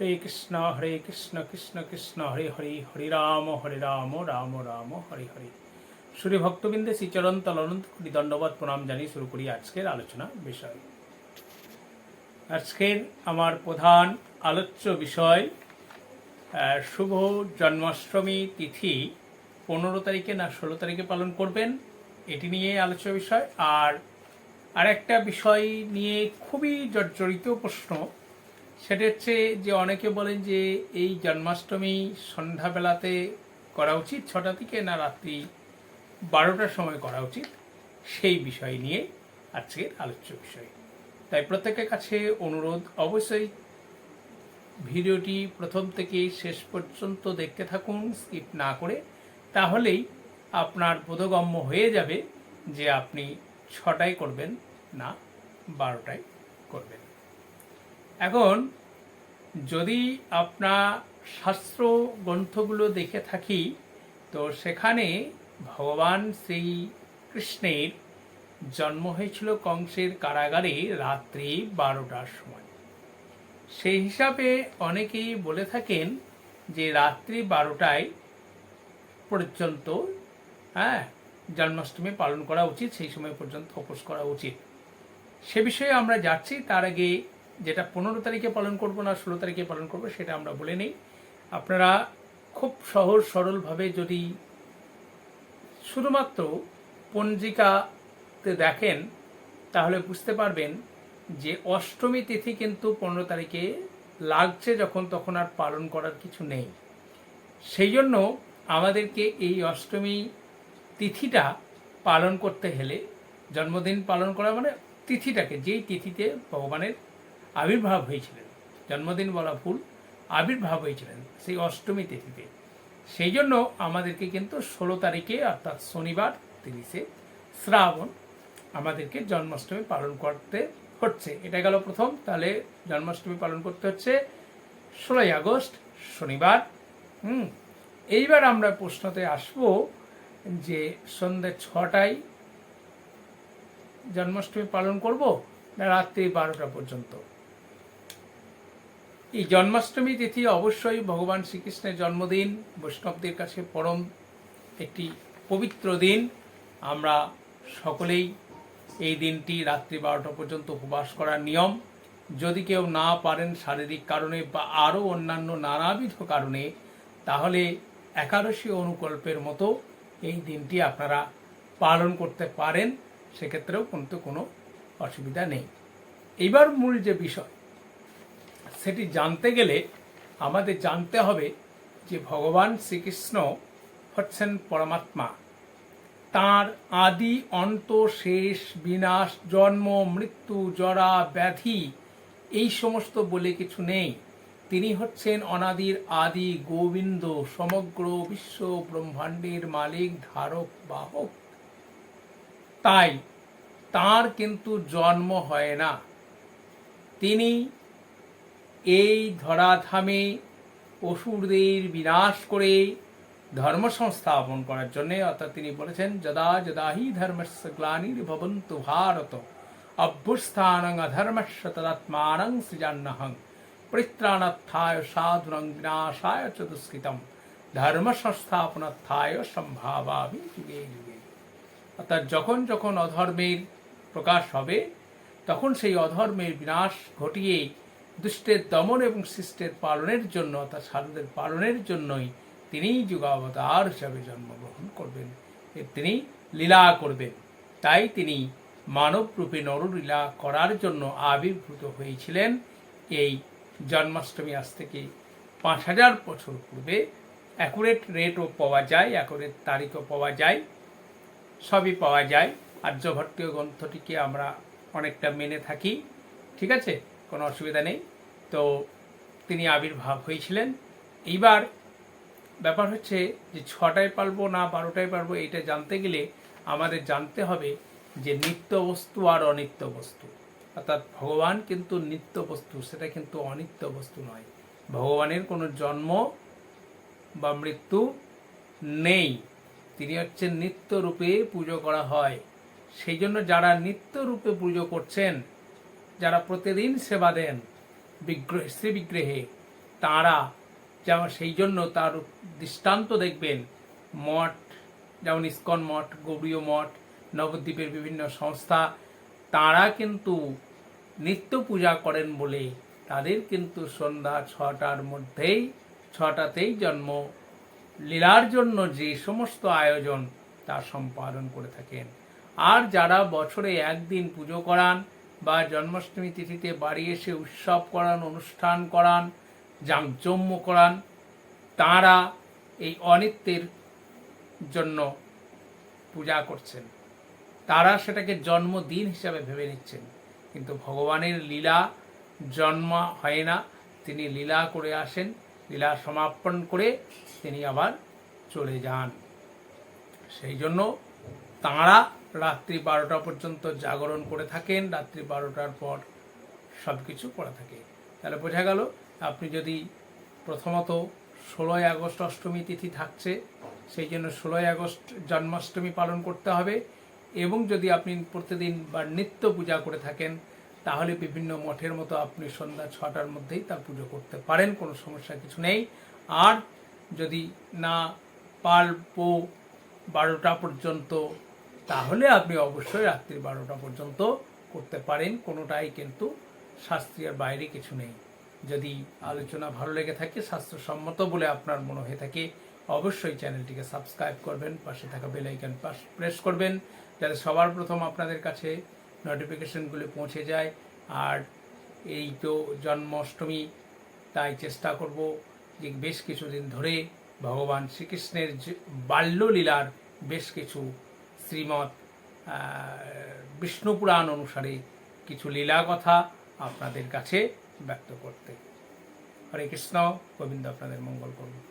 হরে কৃষ্ণ হরে কৃষ্ণ কৃষ্ণ কৃষ্ণ হরে হরে হরে রাম হরে রাম রাম রাম হরে হরে সূর্য ভক্তবৃন্দে শ্রীচরণ তলনন্ত কোটি দণ্ডবাদ প্রণাম জানিয়ে শুরু করি আজকের আলোচনা বিষয় আজকের আমার প্রধান আলোচ্য বিষয় শুভ জন্মাষ্টমী তিথি পনেরো তারিখে না ষোলো তারিখে পালন করবেন এটি নিয়ে আলোচ্য বিষয় আর আরেকটা বিষয় নিয়ে খুবই জর্জরিত প্রশ্ন সেটা হচ্ছে যে অনেকে বলেন যে এই জন্মাষ্টমী সন্ধ্যাবেলাতে করা উচিত, ছটা থেকে না রাত্রি বারোটার সময় করা উচিত, সেই বিষয় নিয়ে আজকের আলোচ্য বিষয়। তাই প্রত্যেকের কাছে অনুরোধ, অবশ্যই ভিডিওটি প্রথম থেকে শেষ পর্যন্ত দেখতে থাকুন, স্কিপ না করে, তাহলেই আপনার বোধগম্য হয়ে যাবে যে আপনি ছটায় করবেন না বারোটায় করবেন। এখন যদি আপনার শাস্ত্র গ্রন্থগুলো দেখে থাকি, তো সেখানে ভগবান শ্রী কৃষ্ণের জন্ম হয়েছিল কংসের কারাগারে রাত্রি বারোটার সময়। সেই হিসাবে অনেকেই বলে থাকেন যে রাত্রি বারোটায় পর্যন্ত হ্যাঁ জন্মাষ্টমী পালন করা উচিত, সেই সময় পর্যন্ত উপোস করা উচিত। সে বিষয়ে আমরা যাচ্ছি, তার আগে যেটা পনেরো তারিখে পালন করব না, ষোলো তারিখে পালন করব, সেটা আমরা বলে নেই। আপনারা খুব সহজ সরলভাবে যদি শুধুমাত্র পঞ্জিকাতে দেখেন, তাহলে বুঝতে পারবেন যে অষ্টমী তিথি কিন্তু পনেরো তারিখে লাগছে যখন, তখন আর পালন করার কিছু নেই। সেই জন্য আমাদেরকে এই অষ্টমী তিথিটা পালন করতে হলে, জন্মদিন পালন করা মানে তিথিটাকে, যেই তিথিতে ভগবানের আবির্ভাব হয়েছিলেন। জন্মদিন বলা ভুল আবির্ভাব হয়েছিলেন সেই অষ্টমী তিথিতে। সেই জন্য আমাদেরকে কিন্তু ষোলো তারিখে, অর্থাৎ শনিবার তিরিশে শ্রাবণ, আমাদেরকে জন্মাষ্টমী পালন করতে হচ্ছে। এটা গেল প্রথম। তাহলে জন্মাষ্টমী পালন করতে হচ্ছে ষোলোই আগস্ট, শনিবার। হুম, এইবার আমরা প্রশ্নতে আসব যে সন্ধ্যে ছটায় জন্মাষ্টমী পালন করব না রাত্রি বারোটা পর্যন্ত? এই জন্মাষ্টমী তিথি অবশ্যই ভগবান শ্রীকৃষ্ণের জন্মদিন। বৈষ্ণবদের কাছে পরম একটি পবিত্র দিন। আমরা সকলেই এই দিনটি রাত্রি বারোটা পর্যন্ত উপবাস করার নিয়ম। যদি কেউ না পারেন শারীরিক কারণে বা আরও অন্যান্য নানাবিধ কারণে, তাহলে একাদশী অনুকল্পের মতো এই দিনটি আপনারা পালন করতে পারেন। সেক্ষেত্রেও কিন্তু কোনো অসুবিধা নেই। এইবার মূল যে বিষয় সেটি জানতে গেলে আমাদের জানতে হবে যে ভগবান শ্রীকৃষ্ণ হচ্ছেন পরমাত্মা। তার আদি অন্ত শেষ বিনাশ, জন্ম, মৃত্যু, জরা, ব্যাধি এই সমস্ত বলে কিছু নেই। তিনি হচ্ছেন অনাদির আদি গোবিন্দ, সমগ্র বিশ্ব ব্রহ্মাণ্ডের মালিক, ধারক, বাহক। তাই তার কিন্তু জন্ম হয় না। তিনি এই ধরাধামে অসুরদের বিনাশ করে ধর্ম সংস্থাপন করার জন্য, অর্থাৎ তিনি বলেছেন, যদা যদাহি ধর্মস্য গ্লানির ভবন্তু ভারত অভ্যুস্থানং অধর্মস্য তদাত্মানং সৃজান্নহং পরিত্রাণাত্থায় সাধুরং বিনাশায় চ দুষ্কৃতম, ধর্ম সংস্থাপনাত্থায় সম্ভাবামি যুগে যুগে। অর্থাৎ যখন যখন অধর্মের প্রকাশ হবে, তখন সেই অধর্মের বিনাশ ঘটিয়ে দুষ্টের দমন এবং শিষ্টের পালনের জন্য অর্থাৎ সাধুদের পালনের জন্যই তিনি যুগাবতার হিসাবে জন্মগ্রহণ করবেন। তিনি লীলা করবেন। তাই তিনি মানব রূপে নরলীলা করার জন্য আবির্ভূত হয়েছিলেন। এই জন্মাষ্টমী আজ থেকে পাঁচ হাজার বছর পূর্বে। অ্যাকুরেট রেটও পাওয়া যায়, অ্যাকুরেট তারিখও পাওয়া যায়, সবই পাওয়া যায়। আর্যভট্টীয় গ্রন্থটিকে আমরা অনেকটা মেনে থাকি। ঠিক আছে? কোনো অসুবিধা নেই। তো তিনি আবির্ভাব হয়েছিলেন। এইবার ব্যাপার হচ্ছে যে ছটায় পারব না বারোটায় পারব এটা জানতে গেলে আমাদের জানতে হবে যে নিত্য বস্তু আর অনিত্য বস্তু। অর্থাৎ ভগবান কিন্তু নিত্য বস্তু, সেটা কিন্তু অনিত্য বস্তু নয়। ভগবানের কোনো জন্ম বা মৃত্যু নেই। তিনি হচ্ছেন নিত্য রূপে পুজো করা হয়। সেই জন্য যারা নিত্য রূপে পুজো করছেন যারা প্রতিদিন সেবা দেন, বিগ্রহ শ্রী বিগ্রহে তাঁরা যেমন সেই জন্য তার দৃষ্টান্ত দেখবেন। মঠ, যেমন ইস্কন মঠ, গৌরীয় মঠ, নবদ্বীপের বিভিন্ন সংস্থা, তাঁরা কিন্তু নিত্য পূজা করেন বলে তাদের কিন্তু সন্ধ্যা ছটার মধ্যেই, ছটাতেই জন্ম। লীলার জন্য যে সমস্ত আয়োজন তা সম্পাদন করে থাকেন। আর যারা বছরে একদিন পুজো করান বা জন্মাষ্টমী তিথিতে বাড়ি এসে উৎসব করান, অনুষ্ঠান করান, জাঁকজম্য করান, তাঁরা এই অনিত্যের জন্য পূজা করছেন। তারা সেটাকে জন্মদিন হিসাবে ভেবে নিচ্ছেন। কিন্তু ভগবানের লীলা জন্ম হয় না। তিনি লীলা করে আসেন, লীলা সমাপন করে তিনি আবার চলে যান। সেই জন্য তাঁরা রাত্রি বারোটা পর্যন্ত জাগরণ করে থাকেন, রাত্রি বারোটার পর সব কিছু করা থাকে তাহলে বোঝা গেল, আপনি যদি প্রথমত ষোলোই আগস্ট অষ্টমী তিথি থাকছে, সেই জন্য ষোলোই আগস্ট জন্মাষ্টমী পালন করতে হবে, এবং যদি আপনি প্রতিদিন বা নিত্য পূজা করে থাকেন, তাহলে বিভিন্ন মঠের মতো আপনি সন্ধ্যা ছটার মধ্যেই তার পুজো করতে পারেন, কোনো সমস্যা কিছু নেই। আর যদি না পারব বারোটা পর্যন্ত তাহলে আপনি অবশ্যই রাত্রি বারোটা পর্যন্ত করতে পারেন। কোনোটাই কিন্তু শাস্ত্রীয় বাইরে কিছু নেই। যদি আলোচনা ভালো লেগে থাকে স্বাস্থ্যসম্মত বলে আপনার মনে হয়ে থাকে, অবশ্যই চ্যানেলটিকে সাবস্ক্রাইব করবেন, পাশে থাকা বেল আইকন প্রেস করবেন, যাতে সবার প্রথম আপনাদের কাছে নোটিফিকেশনগুলি পৌঁছে যায়। আর এই তো জন্মাষ্টমী, তাই চেষ্টা করব যে বেশ কিছুদিন ধরে ভগবান শ্রীকৃষ্ণের বাল্যলীলার বেশ কিছু শ্রীমৎ বিষ্ণুপুরাণ বিষ্ণু পুরাণ অনুসারে কিছু লীলা কথা আপনাদের কাছে ব্যক্ত করতে। হরে কৃষ্ণ, গোবিন্দ আপনাদের মঙ্গল করুন।